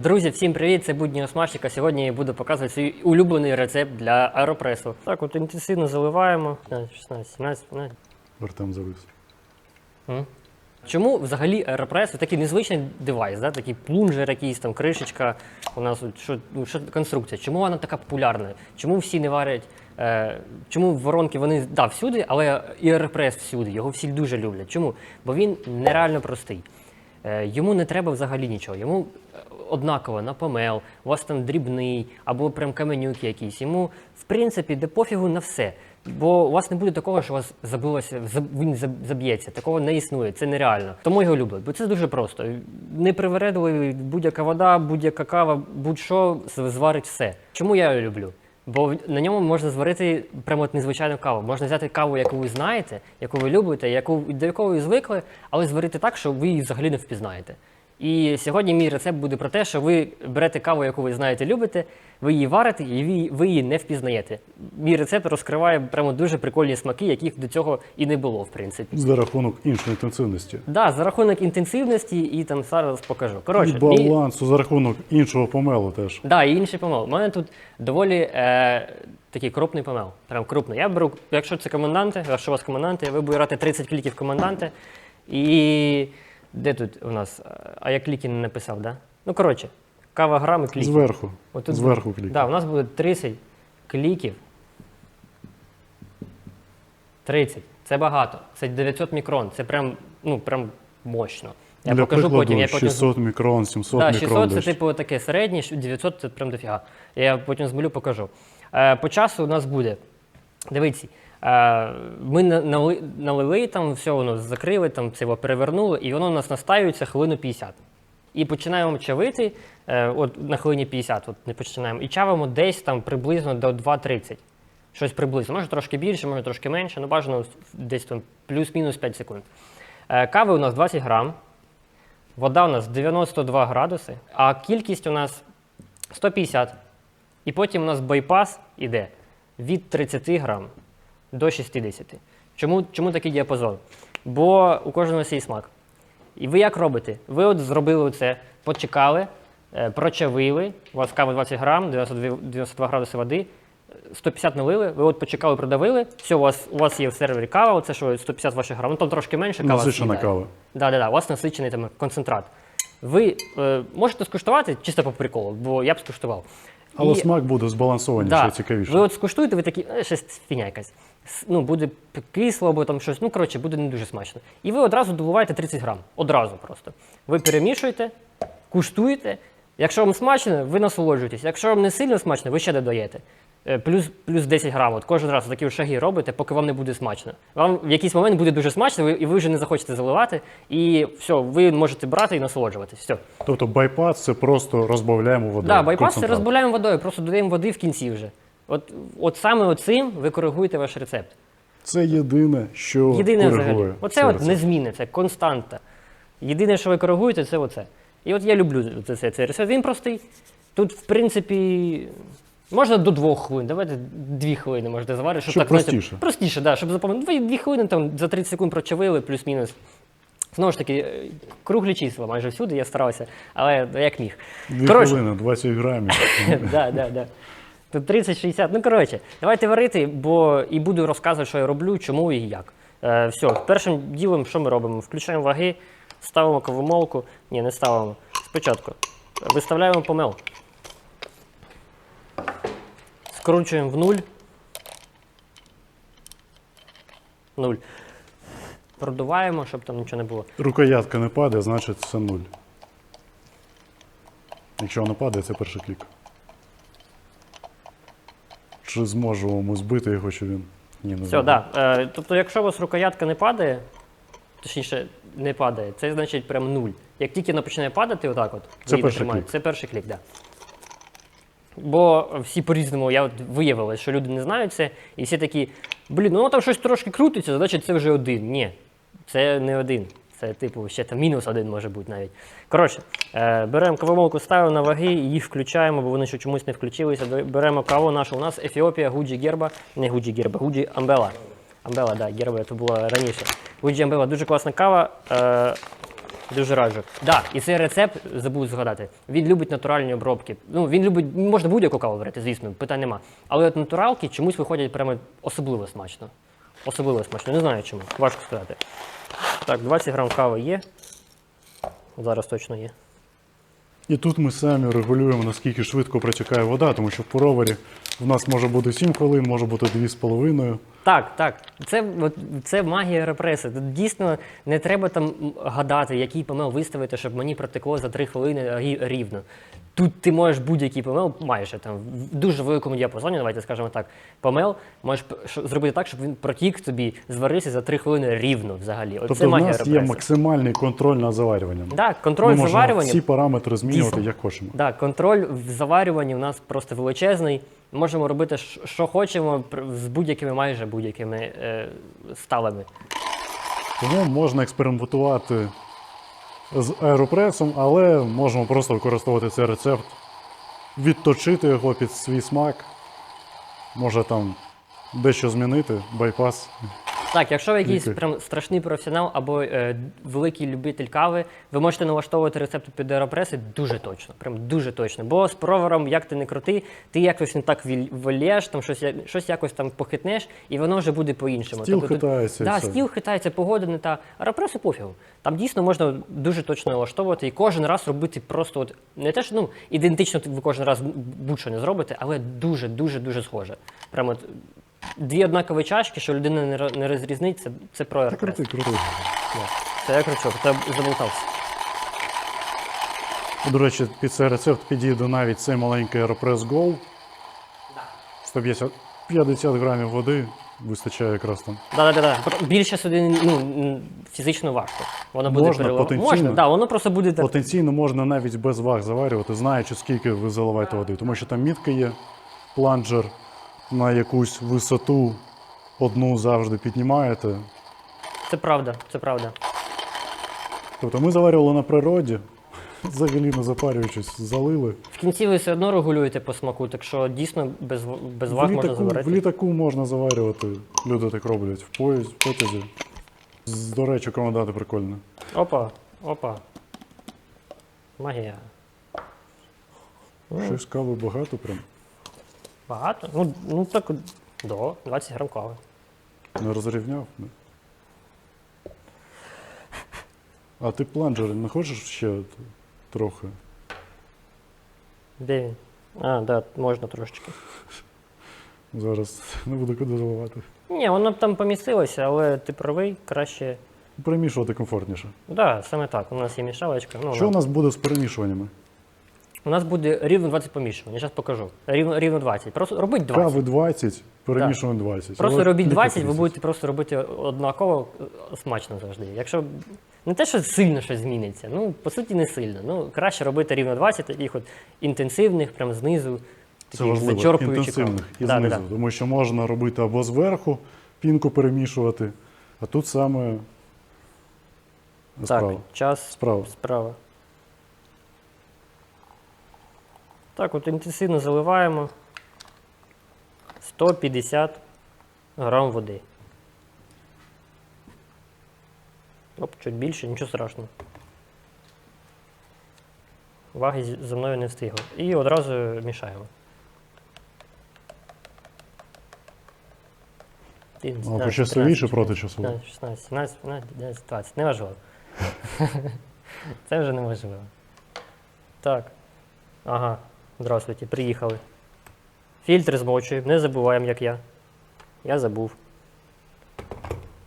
Друзі, всім привіт! Це будні Осмашника. Сьогодні я буду показувати свій улюблений рецепт для аеропресу. Так, от інтенсивно заливаємо. 15, 16, 17, 17. Артем завис. М. Чому взагалі аеропрес такий незвичний девайс, да? такий плунжер, якийсь там кришечка. У нас от, що, ну, що конструкція? Чому вона така популярна? Чому всі не варять? Е, чому воронки вони да, всюди, але і аеропрес всюди. Його всі дуже люблять. Чому? Бо він нереально простий. Е, йому не треба взагалі нічого. Йому е, однаково на помел, у вас там дрібний або прям каменюк якийсь. Йому, в принципі, де пофігу на все. Бо у вас не буде такого, що у вас забилося, він заб'ється. Такого не існує, це нереально. Тому його люблять, бо це дуже просто. Непривередливий будь-яка вода, будь-яка кава, будь-що зварить все. Чому я його люблю? Бо на ньому можна зварити прямо от незвичайну каву. Можна взяти каву, яку ви знаєте, яку ви любите, яку, до якої ви звикли, але зварити так, що ви її взагалі не впізнаєте. І сьогодні мій рецепт буде про те, що ви берете каву, яку ви знаєте, любите, ви її варите і ви, її не впізнаєте. Мій рецепт розкриває прямо дуже прикольні смаки, яких до цього і не було, в принципі. За рахунок іншої інтенсивності. Да, за рахунок інтенсивності і там зараз покажу. І Коротше, мій- балансу за рахунок іншого помелу теж. Да, і інший помел. У мене тут доволі е, такий крупний помел. Прям крупний. Я беру, якщо це коменданти, якщо у вас коменданти, ви берете 30 кліків коменданти. І де тут у нас? А я кліки не написав, да? Ну, коротше, кава грам і кліки. Зверху. Отут Зверху клік. Да, у нас буде 30 кліків. 30. Це багато. Це 900 мікрон. Це прям, ну, прям мощно. Я Для покажу прикладу, потім. Я потім 600 мікрон, 700 Да, мікрон. 600 це типу таке середнє, 900 це прям дофіга. Я потім змалю, покажу. Е, по часу у нас буде. Дивіться, е, ми на- налили, там, все воно закрили, там це перевернули, і воно у нас настаюється хвилину 50. І починаємо чавити, е, от на хвилині 50, от не починаємо, і чавимо десь там приблизно до 2.30. Щось приблизно. Може трошки більше, може трошки менше, ну бажано десь там плюс-мінус 5 секунд. Е, кави у нас 20 грам. Вода у нас 92 градуси, а кількість у нас 150. І потім у нас байпас іде від 30 грам до 60. Чому, чому такий діапазон? Бо у кожного свій смак. І ви як робите? Ви от зробили це, почекали, е, прочавили, у вас кава 20 грам, 92, 92 градуси води, 150 налили, ви от почекали, продавили, все, у вас, у вас є в сервері кава, оце що 150 ваших грам, ну там трошки менше кава. Насичена кава. Да, да, да, у вас насичений там концентрат. Ви е, можете скуштувати чисто по приколу, бо я б скуштував. Але І- смак буде збалансованіше, да, цікавіше. Ви от скуштуєте, ви такі, е, щось фіня якась. С- Ну, буде п- кисло або там щось, ну коротше, буде не дуже смачно. І ви одразу добуваєте 30 грам. Одразу просто. Ви перемішуєте, куштуєте. Якщо вам смачно, ви насолоджуєтесь. Якщо вам не сильно смачно, ви ще додаєте. Е, Плюс, плюс 10 грам. От кожен раз такі шаги робите, поки вам не буде смачно. Вам в якийсь момент буде дуже смачно, і ви вже не захочете заливати. І все, ви можете брати і насолоджуватись. Все. Тобто байпас це просто розбавляємо водою. Да, байпас це розбавляємо водою, просто додаємо води в кінці вже. От, от саме оцим ви коригуєте ваш рецепт. Це єдине, що Єдине коригує взагалі. Оце от рецепт. незмінне, це константа. Єдине, що ви коригуєте, це оце. І от я люблю це, це, цей рецепт. Він простий. Тут, в принципі, можна до двох хвилин. Давайте дві хвилини можете заварити. Щоб, Щоб так, знаєте, простіше. простіше, да, щоб запам'ятати. Дві, хвилини там, за 30 секунд прочавили, плюс-мінус. Знову ж таки, е, круглі числа майже всюди, я старався, але як міг. Дві Коротше, хвилини, 20 грамів. да, да, да. Тут 30-60. Ну, коротше, давайте варити, бо і буду розказувати, що я роблю, чому і як. Е, все, першим ділом, що ми робимо? Включаємо ваги, ставимо кавомолку. Ні, не ставимо. Спочатку. Виставляємо помел. Скручуємо в нуль. Нуль. Продуваємо, щоб там нічого не було. Рукоятка не падає, значить це нуль. Якщо вона падає, це перший клік. Чи зможемо збити його, чи він. Ні, не Все, зможе. да. Е, тобто, якщо у вас рукоятка не падає, точніше, не падає, це значить прям нуль. Як тільки вона починає падати, отак от, Це перший клік. Це перший клік, так. Да. Бо всі по-різному, я от виявила, що люди не знають і всі такі, блін, ну там щось трошки крутиться, значить це вже один. Ні, це не один. Це, типу, ще там мінус один може бути навіть. Коротше, е, беремо кавомолку, ставимо на ваги, їх включаємо, бо вони ще чомусь не включилися. Беремо каву нашу. У нас Ефіопія, Гуджі Герба, не Гуджі Герба, Гуджі Амбела. Амбела, да, Герба це була раніше. Гуджі Амбела дуже класна кава. Е, Дуже раджу. Да, і цей рецепт забув згадати. Він любить натуральні обробки. Ну, він любить, можна будь-яку каву варити, звісно, питань нема. Але от натуралки чомусь виходять прямо особливо смачно. Особливо смачно. Не знаю чому. Важко сказати. Так, 20 грам кави є. Зараз точно є. І тут ми самі регулюємо, наскільки швидко протікає вода, тому що в пороварі в нас може бути 7 хвилин, може бути 2,5. Так, так. Це, от, це магія репреси. Тут дійсно не треба там гадати, який помел виставити, щоб мені протекло за 3 хвилини рівно. Тут ти можеш будь-який помел, майже там в дуже великому діапазоні, давайте скажемо так. Помел можеш зробити так, щоб він протік тобі, зварився за 3 хвилини рівно взагалі. Це Тобто в магія нас є максимальний контроль над заварюванням. Так, контроль Ми заварювання. всі параметри змінювати, Дійсно. як хочемо. Да, контроль в заварюванні у нас просто величезний. Можемо робити, що хочемо з будь-якими майже будь-якими е, ставами. Тому можна експериментувати з аеропресом, але можемо просто використовувати цей рецепт, відточити його під свій смак. Може там дещо змінити, байпас. Так, якщо ви якийсь прям страшний професіонал або е, великий любитель кави, ви можете налаштовувати рецепти під аеропреси дуже точно, прям дуже точно. Бо з провером, як ти не крути, ти якось не так вольєш, там щось, я- щось якось там похитнеш, і воно вже буде по-іншому. Стіл Тобто тут- хитається і Да, все. стіл хитається, погода не та. Аеропреси пофігу. Там дійсно можна дуже точно налаштовувати і кожен раз робити просто от не те, що ну ідентично ви кожен раз будь-що не зробите, але дуже, дуже, дуже схоже. Прямо от дві однакові чашки, що людина не, ро- не розрізнить, це, це про Та аеропрес. крути, крути. Це я кричу, це заболтався. До речі, під цей рецепт підійде навіть цей маленький Aeropress Go. 150 50 грамів води вистачає якраз там. Да, да, да, да. Більше сюди ну, м, фізично важко. Воно буде Можна, перелив- потенційно. Можна, да, воно просто буде так. Потенційно можна навіть без ваг заварювати, знаючи, скільки ви заливаєте води. Тому що там мітка є, планджер на якусь висоту одну завжди піднімаєте. Це правда, це правда. Тобто ми заварювали на природі, взагалі не запарюючись, залили. В кінці ви все одно регулюєте по смаку, так що дійсно без, без ваг можна літаку, в літаку можна заварювати. Люди так роблять. В поїзд, в потязі. До речі, командати прикольно. Опа, опа. Магія. Щось кави багато прям. Багато? Ну, ну так, до 20 грам кави. Не розрівняв. Не? А ти планджер не хочеш ще трохи? Де він? А, да, можна трошечки. Зараз не буду куди заливати. Ні, воно б там помістилося, але ти правий, краще. Перемішувати комфортніше. Так, да, саме так. У нас є мішалочка. Ну, Що у вона- нас буде з перемішуваннями? У нас буде рівно 20 помішувань. Я зараз покажу. Рівно, рівно 20. Просто робіть 20. Кави 20, перемішувань 20. Просто Але робіть 20, ви будете просто робити однаково е, смачно завжди. Якщо не те, що сильно щось зміниться, ну по суті не сильно. Ну краще робити рівно 20 таких от інтенсивних, прям знизу. Це таких важливо, зачерпуючих інтенсивних і Да, да, знизу. да. Тому що можна робити або зверху пінку перемішувати, а тут саме справа. Так, час Справа. справа. Так, от інтенсивно заливаємо 150 грам води. Оп, чуть більше, нічого страшного. Ваги за мною не встигли. І одразу мішаємо. А почасовіше проти часово. 16, 17, 17, 19, 20. Неважливо. Це вже неможливо. Так. Ага. Здравствуйте, приїхали. Фільтри змочуємо, не забуваємо, як я. Я забув.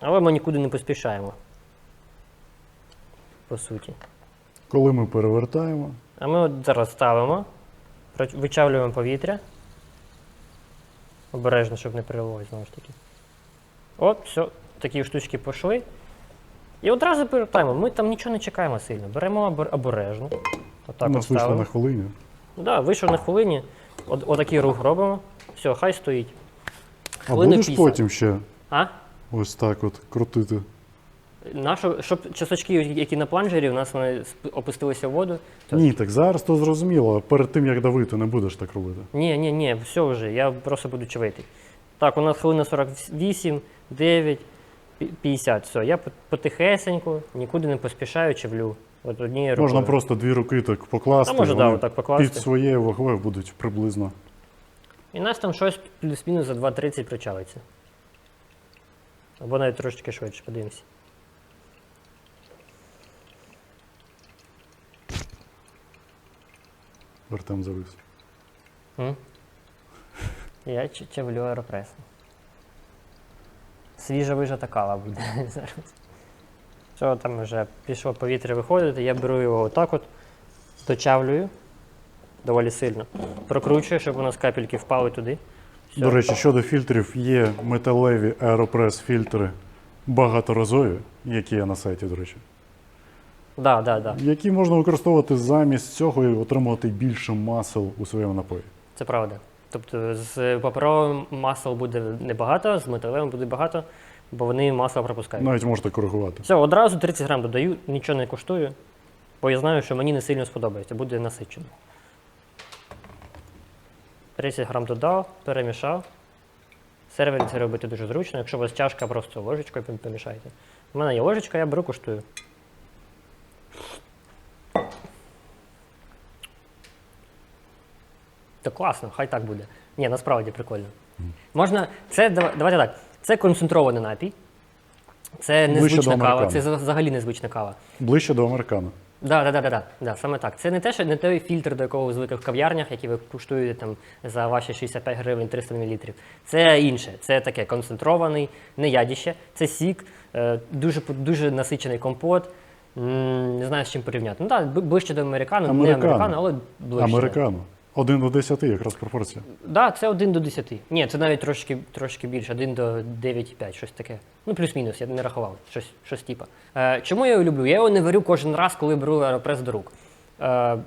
Але ми нікуди не поспішаємо. По суті. Коли ми перевертаємо, А ми от зараз ставимо, вичавлюємо повітря. Обережно, щоб не перелилось знову ж таки. От, все, такі штучки пішли. І одразу повертаємо. Ми там нічого не чекаємо сильно. Беремо обережно. Отак от нас вийшло на хвилині. Да, вийшов на хвилині. От, отакий рух робимо. Все, хай стоїть. А Хвилини будеш 50. потім ще А? ось так от крутити? Нашу, щоб часочки, які на планжері, у нас вони сп- опустилися в воду. то- Ні, так зараз то зрозуміло. Перед тим як давити, не будеш так робити. Ні, ні, ні, все вже, я просто буду чавити. Так, у нас хвилина 48, 9, пі- 50. Все, я по- потихесеньку, нікуди не поспішаю, чавлю. От однією рукою. Можна просто дві руки так покласти. А може, да, вони отак покласти. Під своєю вагою будуть приблизно. І нас там щось плюс-мінус за 2.30 причалиться. Або навіть трошечки швидше, подивимося. Артем завис. М? Я чавлю аеропрес. Свіжа вижата кава буде зараз. Що там вже пішло повітря виходити, я беру його отак от, дочавлюю доволі сильно. Прокручую, щоб у нас капельки впали туди. Все. До речі, щодо фільтрів, є металеві аеропрес фільтри багаторазові, які є на сайті, до речі, Да, да, да. які можна використовувати замість цього і отримувати більше масел у своєму напої. Це правда. Тобто з паперовим масел буде небагато, з металевим буде багато, бо вони масло пропускають. Навіть можете коригувати. Все, одразу 30 грам додаю, нічого не коштую, бо я знаю, що мені не сильно сподобається, буде насичено. 30 грам додав, перемішав. Сервері це робити дуже зручно. Якщо у вас чашка, просто ложечкою пом- помішайте. У мене є ложечка, я беру, коштую. Та класно, хай так буде. Ні, насправді прикольно. Можна. Це давайте так. Це концентрований напій. Це незвична кава, це взагалі незвична кава. Ближче до американо. Да, да, да, да, да, да, саме так. Це не те, що не той фільтр, до якого ви звикли в кав'ярнях, який ви куштуєте там за ваші 65 гривень 300 мл. Це інше. Це таке концентрований, не ядіще. Це сік, е, дуже дуже насичений компот. Не знаю з чим порівняти. Ну так, ближче до американо, не американо, але ближче. Американо. Один до 10 якраз пропорція. Да, це 1 до 10. Ні, це навіть трошки, трошки більше, 1 до 9,5, щось таке. Ну, плюс-мінус, я не рахував, щось, щось типа. Е, чому я його люблю? Я його не варю кожен раз, коли беру аеропрес до рук. Е,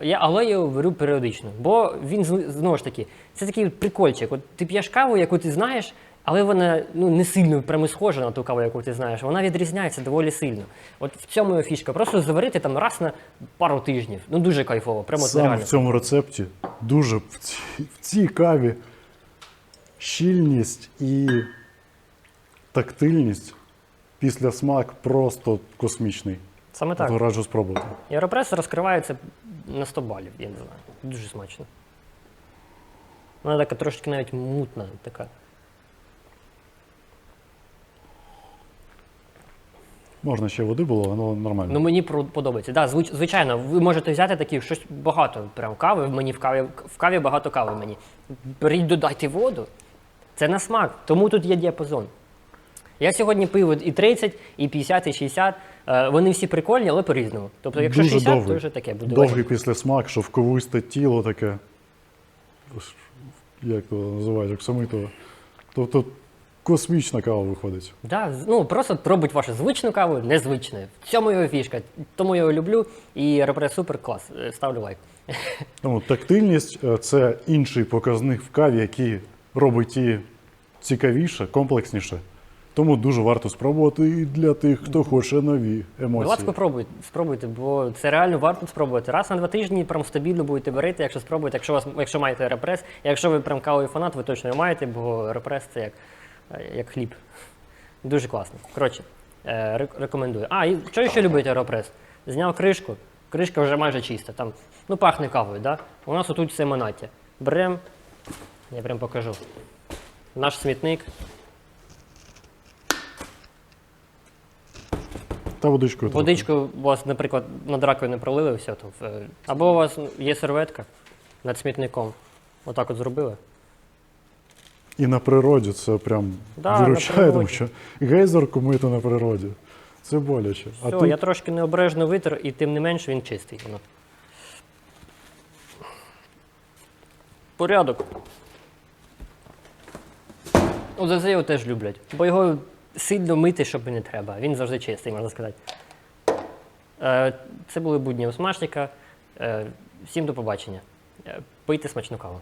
я, але я його варю періодично, бо він знову ж таки, це такий прикольчик. От ти п'єш каву, яку ти знаєш, але вона ну, не сильно прямо схожа на ту каву, яку ти знаєш. Вона відрізняється доволі сильно. От в цьому його фішка. Просто заварити там раз на пару тижнів. Ну дуже кайфово. Прямо Саме нереально. в цьому рецепті дуже в цій, в цій каві щільність і тактильність після смак просто космічний. Саме так. Раджу спробувати. Аеропрес розкривається на 100 балів, я не знаю. Дуже смачно. Вона така трошки навіть мутна, така. Можна ще води було, але нормально. Ну мені подобається. Да, звичайно, ви можете взяти такі щось багато прям кави. Мені в каві в каві багато кави мені. Беріть, додайте воду. Це на смак, тому тут є діапазон. Я сьогодні пив і 30, і 50, і 60. Е, Вони всі прикольні, але по-різному. Тобто, якщо Дуже 60, довгий. то вже таке буде. Довгий післясмак, шовковисте тіло таке. Як то називають, оксамитове. Тобто космічна кава виходить. Да, ну просто пробуйте вашу звичну каву незвичною. В цьому його фішка. Тому я його люблю. І Аеропрес супер клас. Е, Ставлю лайк. Тому тактильність е, це інший показник в каві, який робить її цікавіше, комплексніше. Тому дуже варто спробувати і для тих, хто хоче нові Будь емоції. ласка, спробуйте, спробуйте, бо це реально варто спробувати. Раз на два тижні прям стабільно будете варити, якщо спробуєте, якщо вас, якщо маєте аеропрес. Якщо ви прям кавовий фанат, ви точно його маєте, бо аеропрес це як, як хліб. Дуже класно. Коротше, е, рекомендую. А, і що ще любить аеропрес? Зняв кришку, кришка вже майже чиста. Там, ну, пахне кавою, да? У нас отут все монаті. Берем, я прям покажу. Наш смітник. Та водичкою. Водичку у вас, наприклад, над раковиною пролили, все е, Або у вас є серветка над смітником. Отак от зробили. І на природі це прям Да, виручає, тому що гейзерку мити на природі. Це боляче. А тут я трошки необережно витер, і тим не менш він чистий. Воно. Порядок. От його теж люблять. Бо його сильно мити, щоб не треба. Він завжди чистий, можна сказати. Е, Це були будні у смачника. Е, Всім до побачення. Е, Пийте смачну каву.